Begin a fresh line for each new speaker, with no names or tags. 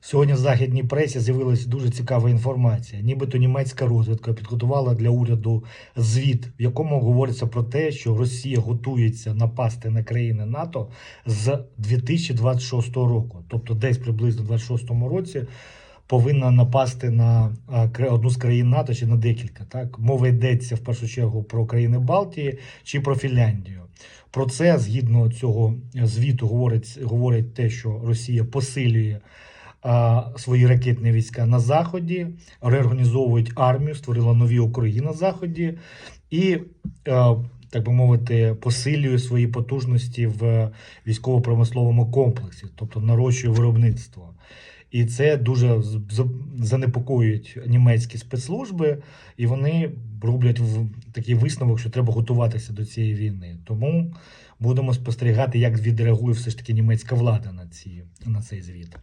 Сьогодні в західній пресі з'явилася дуже цікава інформація. Нібито німецька розвідка підготувала для уряду звіт, в якому говориться про те, що Росія готується напасти на країни НАТО з 2026 року. Тобто, десь приблизно в 2026 році повинна напасти на одну з країн НАТО чи на декілька. Так мова йдеться в першу чергу про країни Балтії чи про Фінляндію. Про це згідно цього звіту говорить, говорить те, що Росія посилює свої ракетні війська на заході, реорганізовують армію, створила нові округи на заході і, е, так би мовити, посилює свої потужності в військово-промисловому комплексі, тобто нарощує виробництво. І це дуже занепокоюють німецькі спецслужби, і вони роблять в- такий висновок, що треба готуватися до цієї війни. Тому будемо спостерігати, як відреагує все ж таки німецька влада на, ці, на цей звіт.